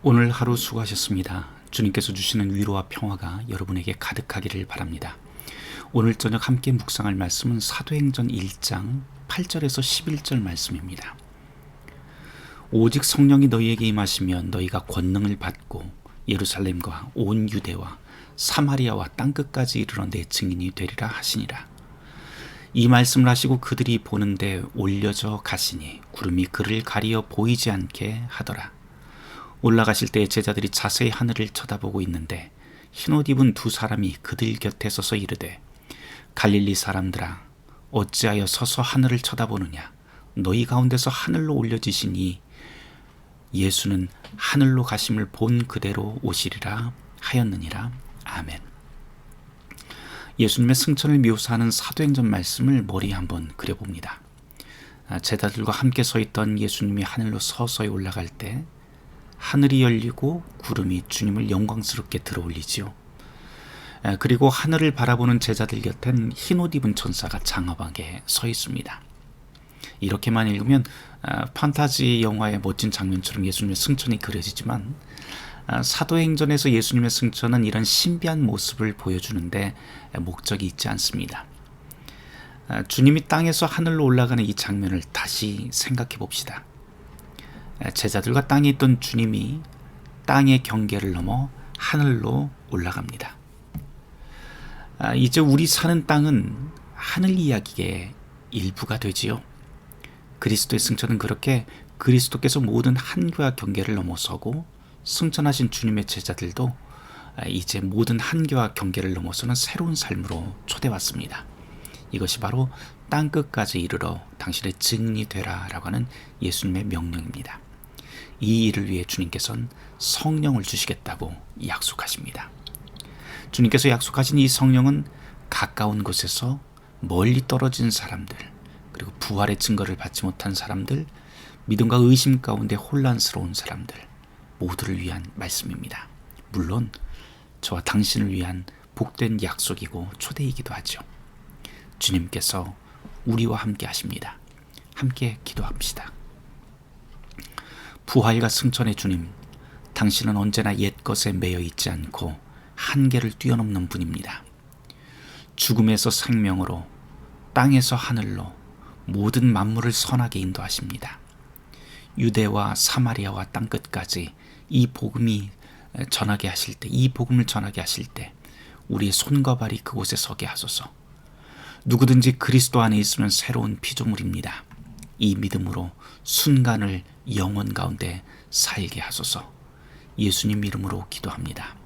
오늘 하루 수고하셨습니다. 주님께서 주시는 위로와 평화가 여러분에게 가득하기를 바랍니다. 오늘 저녁 함께 묵상할 말씀은 사도행전 1장 8절에서 11절 말씀입니다. 오직 성령이 너희에게 임하시면 너희가 권능을 받고 예루살렘과 온 유대와 사마리아와 땅끝까지 이르러 내 증인이 되리라 하시니라. 이 말씀을 하시고 그들이 보는데 올려져 가시니 구름이 그를 가리어 보이지 않게 하더라. 올라가실 때 제자들이 자세히 하늘을 쳐다보고 있는데 흰옷 입은 두 사람이 그들 곁에 서서 이르되 갈릴리 사람들아 어찌하여 서서 하늘을 쳐다보느냐 너희 가운데서 하늘로 올려지시니 예수는 하늘로 가심을 본 그대로 오시리라 하였느니라 아멘. 예수님의 승천을 묘사하는 사도행전 말씀을 머리에 한번 그려봅니다. 아, 제자들과 함께 서 있던 예수님이 하늘로 서서히 올라갈 때 하늘이 열리고 구름이 주님을 영광스럽게 들어올리지요. 아, 그리고 하늘을 바라보는 제자들 곁엔 흰옷 입은 천사가 장엄하게 서 있습니다. 이렇게만 읽으면 아, 판타지 영화의 멋진 장면처럼 예수님의 승천이 그려지지만 아, 사도행전에서 예수님의 승천은 이런 신비한 모습을 보여주는데 목적이 있지 않습니다. 아, 주님이 땅에서 하늘로 올라가는 이 장면을 다시 생각해 봅시다. 아, 제자들과 땅에 있던 주님이 땅의 경계를 넘어 하늘로 올라갑니다. 이제 우리 사는 땅은 하늘 이야기의 일부가 되지요. 그리스도의 승천은 그렇게 그리스도께서 모든 한계와 경계를 넘어서고 승천하신 주님의 제자들도 이제 모든 한계와 경계를 넘어서는 새로운 삶으로 초대받습니다. 이것이 바로 땅 끝까지 이르러 당신의 증인이 되라라고 하는 예수님의 명령입니다. 이 일을 위해 주님께서는 성령을 주시겠다고 약속하십니다. 주님께서 약속하신 이 성령은 가까운 곳에서 멀리 떨어진 사람들, 그리고 부활의 증거를 받지 못한 사람들, 믿음과 의심 가운데 혼란스러운 사람들, 모두를 위한 말씀입니다. 물론 저와 당신을 위한 복된 약속이고 초대이기도 하죠. 주님께서 우리와 함께 하십니다. 함께 기도합시다. 부활과 승천의 주님, 당신은 언제나 옛 것에 매여 있지 않고 한계를 뛰어넘는 분입니다. 죽음에서 생명으로, 땅에서 하늘로 모든 만물을 선하게 인도하십니다. 유대와 사마리아와 땅 끝까지 이 복음이 전하게 하실 때, 이 복음을 전하게 하실 때, 우리의 손과 발이 그곳에 서게 하소서. 누구든지 그리스도 안에 있으면 새로운 피조물입니다. 이 믿음으로 순간을 영원 가운데 살게 하소서. 예수님 이름으로 기도합니다.